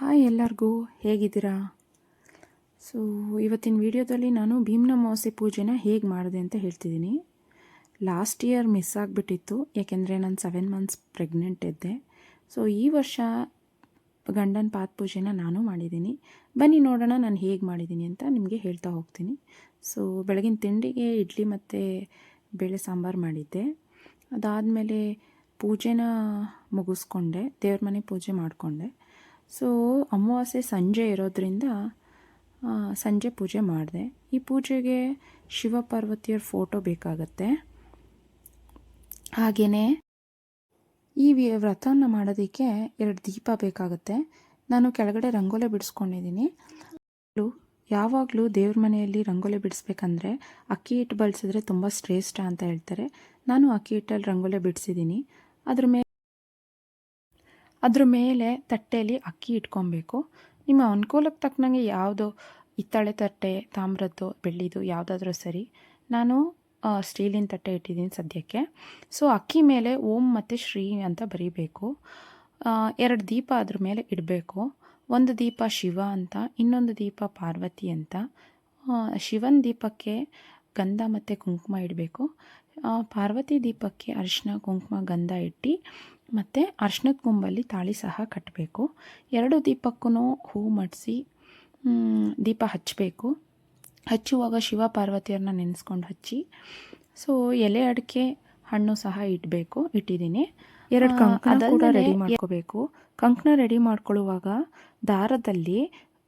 Hi ಎಲ್ಲರಿಗೂ, ಹೇಗಿದ್ದೀರಾ? So ಇವತ್ತಿನ ವಿಡಿಯೋದಲ್ಲಿ ನಾನು ಭೀಮ್ನ ಅಮಾವಾಸ್ಯೆ ಪೂಜೆನ ಹೇಗೆ ಮಾಡಿದೆ ಅಂತ ಹೇಳ್ತಿದ್ದೀನಿ. ಲಾಸ್ಟ್ ಇಯರ್ ಮಿಸ್ ಆಗಿಬಿಟ್ಟಿತ್ತು, ಯಾಕೆಂದರೆ ನಾನು ಸೆವೆನ್ ಮಂತ್ಸ್ ಪ್ರೆಗ್ನೆಂಟ್ ಇದ್ದೆ. ಸೊ ಈ ವರ್ಷ ಗಂಡನ ಪಾದ ಪೂಜೆನ ನಾನು ಮಾಡಿದ್ದೀನಿ. ಬನ್ನಿ ನೋಡೋಣ ನಾನು ಹೇಗೆ ಮಾಡಿದ್ದೀನಿ ಅಂತ ನಿಮಗೆ ಹೇಳ್ತಾ ಹೋಗ್ತೀನಿ. ಸೊ ಬೆಳಗಿನ ತಿಂಡಿಗೆ ಇಡ್ಲಿ ಮತ್ತು ಬೇಳೆ ಸಾಂಬಾರು ಮಾಡಿದ್ದೆ. ಅದಾದಮೇಲೆ ಪೂಜೆನ ಮುಗಿಸ್ಕೊಂಡೆ, ದೇವ್ರ ಮನೆ ಪೂಜೆ ಮಾಡಿಕೊಂಡೆ. ಸೊ ಅಮಾವಾಸ್ಯೆ ಸಂಜೆ ಇರೋದ್ರಿಂದ ಸಂಜೆ ಪೂಜೆ ಮಾಡಿದೆ. ಈ ಪೂಜೆಗೆ ಶಿವ ಪಾರ್ವತಿಯರ ಫೋಟೋ ಬೇಕಾಗತ್ತೆ. ಹಾಗೆಯೇ ಈ ವ್ರತವನ್ನು ಮಾಡೋದಕ್ಕೆ ಎರಡು ದೀಪ ಬೇಕಾಗುತ್ತೆ. ನಾನು ಕೆಳಗಡೆ ರಂಗೋಲೆ ಬಿಡಿಸ್ಕೊಂಡಿದ್ದೀನಿ. ಯಾವಾಗಲೂ ದೇವ್ರ ಮನೆಯಲ್ಲಿ ರಂಗೋಲಿ ಬಿಡಿಸ್ಬೇಕಂದ್ರೆ ಅಕ್ಕಿ ಹಿಟ್ಟು ಬಳಸಿದ್ರೆ ತುಂಬ ಶ್ರೇಷ್ಠ ಅಂತ ಹೇಳ್ತಾರೆ. ನಾನು ಅಕ್ಕಿ ಹಿಟ್ಟಲ್ಲಿ ರಂಗೋಲಿ ಬಿಡಿಸಿದ್ದೀನಿ. ಅದ್ರ ಮೇಲೆ ಅದ್ರ ಮೇಲೆ ತಟ್ಟೆಯಲ್ಲಿ ಅಕ್ಕಿ ಇಟ್ಕೊಬೇಕು. ನಿಮ್ಮ ಅನುಕೂಲಕ್ಕೆ ತಕ್ಕನಂಗೆ ಯಾವುದು ಹಿತ್ತಾಳೆ ತಟ್ಟೆ, ತಾಮ್ರದ್ದು ಬೆಳ್ಳಿದು ಯಾವುದಾದ್ರೂ ಸರಿ. ನಾನು ಸ್ಟೀಲಿನ ತಟ್ಟೆ ಇಟ್ಟಿದ್ದೀನಿ ಸದ್ಯಕ್ಕೆ. ಸೊ, ಅಕ್ಕಿ ಮೇಲೆ ಓಂ ಮತ್ತು ಶ್ರೀ ಅಂತ ಬರೀಬೇಕು. ಎರಡು ದೀಪ ಅದ್ರ ಮೇಲೆ ಇಡಬೇಕು. ಒಂದು ದೀಪ ಶಿವ ಅಂತ, ಇನ್ನೊಂದು ದೀಪ ಪಾರ್ವತಿ ಅಂತ. ಶಿವನ ದೀಪಕ್ಕೆ ಗಂಧ ಮತ್ತು ಕುಂಕುಮ ಇಡಬೇಕು. ಪಾರ್ವತಿ ದೀಪಕ್ಕೆ ಅರಿಶಿನ, ಕುಂಕುಮ, ಗಂಧ ಇಟ್ಟು ಮತ್ತು ಅರ್ಶಿನದ ಕೊಂಬಲ್ಲಿ ತಾಳಿ ಸಹ ಕಟ್ಟಬೇಕು ಎರಡು ದೀಪಕ್ಕೂ ಹೂ ಮಡಿಸಿ ದೀಪ ಹಚ್ಚಬೇಕು ಹಚ್ಚುವಾಗ ಶಿವ ಪಾರ್ವತಿಯರನ್ನ ನೆನೆಸ್ಕೊಂಡು ಹಚ್ಚಿ ಸೊ ಎಲೆ ಅಡಿಕೆ ಹಣ್ಣು ಸಹ ಇಡಬೇಕು ಇಟ್ಟಿದ್ದೀನಿ. ಎರಡು ಕಂಕಣ ಕೂಡ ರೆಡಿ ಮಾಡ್ಕೋಬೇಕು. ಕಂಕಣ ರೆಡಿ ಮಾಡ್ಕೊಳ್ಳುವಾಗ ದಾರದಲ್ಲಿ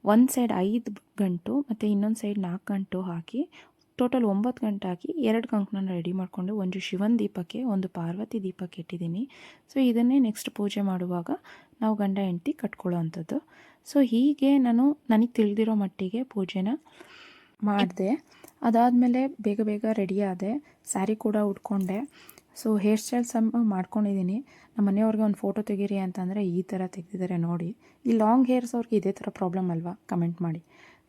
ಒಂದು ಸೈಡ್ ಐದು ಗಂಟು ಮತ್ತು ಇನ್ನೊಂದು ಸೈಡ್ ನಾಲ್ಕು ಗಂಟು ಹಾಕಿ ಟೋಟಲ್ ಒಂಬತ್ತು ಗಂಟೆ ಹಾಕಿ ಎರಡು ಕಂಕಣ ರೆಡಿ ಮಾಡಿಕೊಂಡು ಒಂದು ಶಿವನ ದೀಪಕ್ಕೆ, ಒಂದು ಪಾರ್ವತಿ ದೀಪಕ್ಕೆ ಇಟ್ಟಿದ್ದೀನಿ. ಸೊ ಇದನ್ನೇ ನೆಕ್ಸ್ಟ್ ಪೂಜೆ ಮಾಡುವಾಗ ನಾವು ಗಂಡ ಹೆಂಡತಿ ಕಟ್ಕೊಳ್ಳೋ ಅಂಥದ್ದು. ಸೊ ಹೀಗೆ ನಾನು ನನಗೆ ತಿಳಿದಿರೋ ಮಟ್ಟಿಗೆ ಪೂಜೆನ ಮಾಡಿದೆ. ಅದಾದಮೇಲೆ ಬೇಗ ಬೇಗ ರೆಡಿ ಆದೆ. ಸ್ಯಾರಿ ಕೂಡ ಉಟ್ಕೊಂಡೆ. ಸೊ ಹೇರ್ ಸ್ಟೈಲ್ ಸಮ ಮಾಡ್ಕೊಂಡಿದ್ದೀನಿ ನಮ್ಮ ಮನೆಯವ್ರಿಗೆ ಒಂದು ಫೋಟೋ ತೆಗೀರಿ ಅಂತಂದರೆ ಈ ಥರ ತೆಗೆದಿದ್ದಾರೆ ನೋಡಿ. ಈ ಲಾಂಗ್ ಹೇರ್ಸ್ ಅವ್ರಿಗೆ ಇದೇ ಥರ ಪ್ರಾಬ್ಲಮ್ ಅಲ್ವಾ? ಕಮೆಂಟ್ ಮಾಡಿ.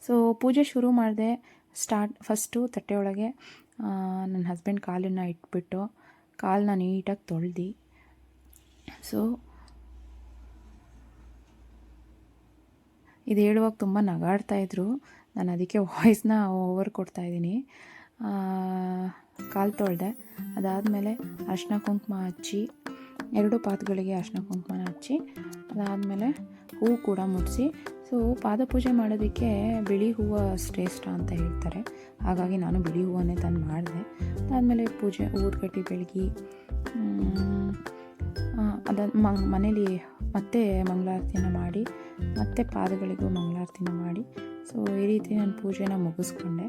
ಸೊ ಪೂಜೆ ಶುರು ಮಾಡಿದೆ. ಸ್ಟಾರ್ಟ್, ಫಸ್ಟು ತಟ್ಟೆ ಒಳಗೆ ನನ್ನ ಹಸ್ಬೆಂಡ್ ಕಾಲನ್ನು ಇಟ್ಬಿಟ್ಟು ಕಾಲನ್ನ ನೀಟಾಗಿ ತೊಳ್ದು. ಸೊ ಇದು ಹೇಳುವಾಗ ತುಂಬ ನಗಾಡ್ತಾಯಿದ್ರು ನಾನು ಅದಕ್ಕೆ ವಾಯ್ಸ್ನ ಓವರ್ ಕೊಡ್ತಾ ಇದ್ದೀನಿ. ಕಾಲು ತೊಳೆದೆ. ಅದಾದಮೇಲೆ ಅರ್ಶಿನ ಕುಂಕುಮ ಹಚ್ಚಿ, ಎರಡು ಪಾತ್ಗಳಿಗೆ ಅರ್ಶಿನ ಕುಂಕುಮನ ಹಚ್ಚಿ, ಅದಾದಮೇಲೆ ಹೂ ಕೂಡ ಮುಡಿಸಿ ಸೊ ಪಾದಪೂಜೆ ಮಾಡೋದಕ್ಕೆ ಬಿಳಿ ಹೂವು ಶ್ರೇಷ್ಠ ಅಂತ ಹೇಳ್ತಾರೆ. ಹಾಗಾಗಿ ನಾನು ಬಿಳಿ ಹೂವನ್ನೇ ತಂದು ಮಾಡಿದೆ. ಅದಾದಮೇಲೆ ಪೂಜೆ ಊರುಗಟ್ಟಿ ಬೆಳಗ್ಗೆ ಅದನ್ನು ಮಂಗ್ ಮನೇಲಿ ಮತ್ತೆ ಮಂಗಳಾರತಿನ ಮಾಡಿ, ಮತ್ತೆ ಪಾದಗಳಿಗೂ ಮಂಗಳಾರತಿನ ಮಾಡಿ. ಸೊ ಈ ರೀತಿ ನಾನು ಪೂಜೆನ ಮುಗಿಸ್ಕೊಂಡೆ.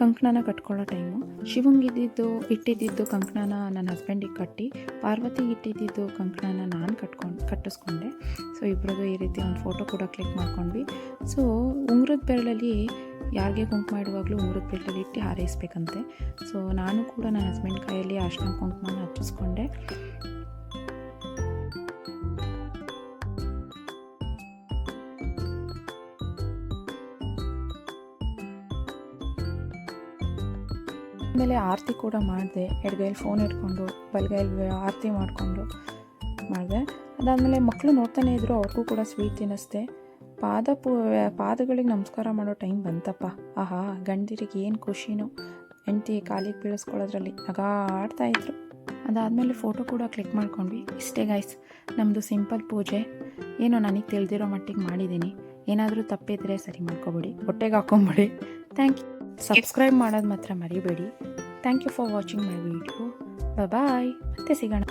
ಕಂಕಣನ ಕಟ್ಕೊಳ್ಳೋ ಟೈಮು ಶಿವಂಗಿದ್ದಿದ್ದು ಇಟ್ಟಿದ್ದಿದ್ದು ಕಂಕಣನ ನನ್ನ ಹಸ್ಬೆಂಡಿಗೆ ಕಟ್ಟಿ ಪಾರ್ವತಿಗೆ ಇಟ್ಟಿದ್ದಿದ್ದು ಕಂಕಣನ ನಾನು ಕಟ್ಕೊಂಡು, ಕಟ್ಟಿಸ್ಕೊಂಡೆ. ಸೊ ಇಬ್ಬರದ್ದು ಈ ರೀತಿ ಒಂದು ಫೋಟೋ ಕೂಡ ಕ್ಲಿಕ್ ಮಾಡ್ಕೊಂಡ್ವಿ. ಸೊ ಉಂಗುರದ ಬೆರಳಲ್ಲಿ ಯಾರಿಗೆ ಕುಂಕುಮ ಇಡುವಾಗಲೂ ಉಂಗುರದ ಬೆರಳಲ್ಲಿ ಇಟ್ಟು ಹಾರೈಸ್ಬೇಕಂತೆ. ಸೊ ನಾನು ಕೂಡ ನನ್ನ ಹಸ್ಬೆಂಡ್ ಕೈಯಲ್ಲಿ ಅರ್ಶಿನ ಕುಂಕುಮನ ಹಚ್ಚಿಸ್ಕೊಂಡೆ. ಆಮೇಲೆ ಆರತಿ ಕೂಡ ಮಾಡಿದೆ. ಎಡಗೈಲಿ ಫೋನ್ ಇಟ್ಕೊಂಡು, ಬಲಗೈಲಿ ಆರತಿ ಮಾಡಿಕೊಂಡು ಮಾಡಿದೆ. ಅದಾದಮೇಲೆ ಮಕ್ಕಳು ನೋಡ್ತಾನೆ ಇದ್ರು, ಅವ್ರಿಗೂ ಕೂಡ ಸ್ವೀಟ್ ತಿನ್ನಿಸ್ದೆ. ಪಾದ ಪೂ ಪಾದಗಳಿಗೆ ನಮಸ್ಕಾರ ಮಾಡೋ ಟೈಮ್ ಬಂತಪ್ಪ. ಆಹಾ, ಗಂಡಿರಿಗೆ ಏನು ಖುಷಿನೋ. ಹೆಂಡತಿ ಕಾಲಿಗೆ ಬೀಳಿಸ್ಕೊಳ್ಳೋದ್ರಲ್ಲಿ ನಗಾಡ್ತಾ ಇದ್ರು. ಅದಾದಮೇಲೆ ಫೋಟೋ ಕೂಡ ಕ್ಲಿಕ್ ಮಾಡ್ಕೊಂಡ್ವಿ. ಇಷ್ಟೇ ಗಾಯ್ಸ್ ನಮ್ಮದು ಸಿಂಪಲ್ ಪೂಜೆ. ಏನೋ ನನಗೆ ತಿಳಿದಿರೋ ಮಟ್ಟಿಗೆ ಮಾಡಿದ್ದೀನಿ ಏನಾದರೂ ತಪ್ಪಿದ್ರೆ ಸರಿ ಮಾಡ್ಕೊಬೇಡಿ. ಹೊಟ್ಟೆಗೆ ಹಾಕೊಂಬೇಡಿ. ಥ್ಯಾಂಕ್ ಯು ಸಬ್ಸ್ಕ್ರೈಬ್ ಮಾಡೋದು ಮಾತ್ರ ಮರಿಬೇಡಿ. Thank you for watching my video bye ಮತ್ತೆ ಸಿಗೋಣ.